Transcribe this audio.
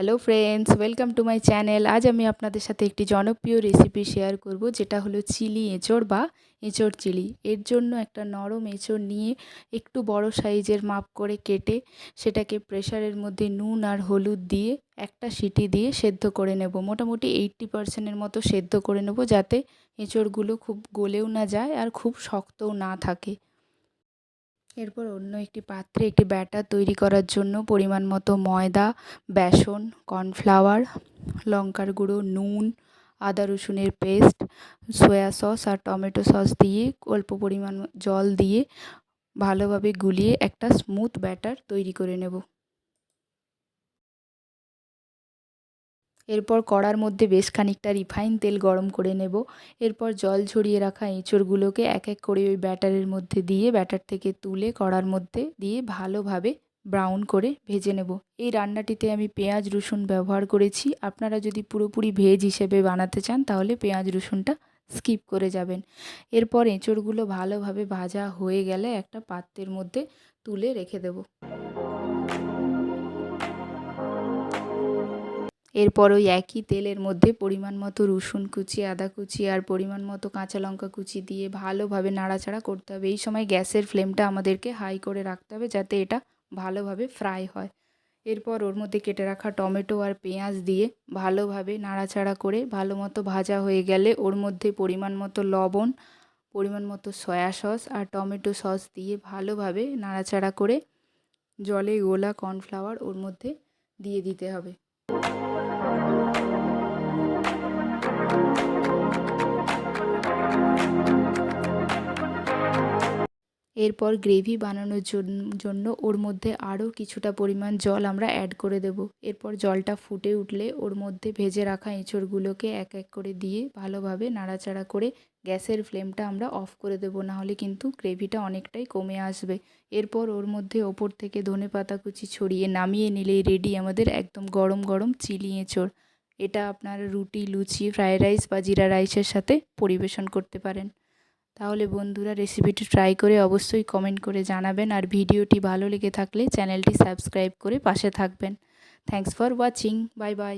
Hello friends welcome to my channel আজ আমি আপনাদের সাথে একটি জনপ্রিয় রেসিপি শেয়ার করব, যেটা হলো চিলি এঁচড় বা এঁচড় চিলি। এর জন্য একটা নরম এঁচড় নিয়ে একটু বড় সাইজের মাপ করে কেটে সেটাকে প্রেশারের মধ্যে নুন আর হলুদ দিয়ে একটা সিটি দিয়ে সেদ্ধ করে নেব। মোটামুটি এইট্টি পার্সেন্টের মতো সেদ্ধ করে নেব, যাতে এঁচড়গুলো খুব গলেও না যায় আর খুব শক্তও না থাকে। এরপর অন্য একটি পাত্রে একটি ব্যাটার তৈরি করার জন্য পরিমাণ মতো ময়দা, বেসন, কর্নফ্লাওয়ার, লঙ্কার গুঁড়ো, নুন, আদা রসুনের পেস্ট, সয়া সস আর টমেটো সস দিয়ে অল্প পরিমাণ জল দিয়ে ভালোভাবে গুলিয়ে একটা স্মুথ ব্যাটার তৈরি করে নেব। এরপর কড়ার মধ্যে বেশ খানিকটা রিফাইন তেল গরম করে নেব। এরপর জল ঝরিয়ে রাখা এঁচড়গুলোকে এক এক করে ওই ব্যাটারের মধ্যে দিয়ে, ব্যাটার থেকে তুলে কড়ার মধ্যে দিয়ে ভালোভাবে ব্রাউন করে ভেজে নেব। এই রান্নাটিতে আমি পেঁয়াজ, রসুন ব্যবহার করেছি। আপনারা যদি পুরোপুরি ভেজ হিসেবে বানাতে চান, তাহলে পেঁয়াজ, রসুনটা স্কিপ করে যাবেন। এরপর এঁচড়গুলো ভালোভাবে ভাজা হয়ে গেলে একটা পাত্রের মধ্যে তুলে রেখে দেবো। এরপর ওই একই তেলের মধ্যে পরিমাণ মতো রসুন কুচি, আদা কুচি আর পরিমাণ মতো কাঁচা লঙ্কা কুচি দিয়ে ভালোভাবে নাড়াচাড়া করতে হবে। এই সময় গ্যাসের ফ্লেমটা আমাদেরকে হাই করে রাখতে হবে যাতে এটা ভালোভাবে ফ্রাই হয়। এরপর ওর মধ্যে কেটে রাখা টমেটো আর পেঁয়াজ দিয়ে ভালোভাবে নাড়াচাড়া করে ভালো মতো ভাজা হয়ে গেলে ওর মধ্যে পরিমাণ মতো লবণ, পরিমাণ মতো সয়া সস আর টমেটো সস দিয়ে ভালোভাবে নাড়াচাড়া করে জলে গোলা কর্নফ্লাওয়ার ওর মধ্যে দিয়ে দিতে হবে। এরপর গ্রেভি বানানোর জন্য ওর মধ্যে আরও কিছুটা পরিমাণ জল আমরা অ্যাড করে দেব। এরপর জলটা ফুটে উঠলে ওর মধ্যে ভেজে রাখা এঁচড়গুলোকে এক এক করে দিয়ে ভালোভাবে নাড়াচাড়া করে গ্যাসের ফ্লেমটা আমরা অফ করে দেব, নাহলে কিন্তু গ্রেভিটা অনেকটাই কমে আসবে। এরপর ওর মধ্যে ওপর থেকে ধনে পাতা কুচি ছড়িয়ে নামিয়ে নিলেই রেডি আমাদের একদম গরম গরম চিলি এঁচড়। এটা আপনারা রুটি, লুচি ফ্রায়েড রাইস বা জিরা রাইসের সাথে পরিবেশন করতে পারেন। তাহলে বন্ধুরা রেসিপিটি ট্রাই করে অবশ্যই কমেন্ট করে জানাবেন আর ভিডিওটি ভালো লেগে থাকলে চ্যানেলটি সাবস্ক্রাইব করে পাশে থাকবেন। Thanks for watching bye bye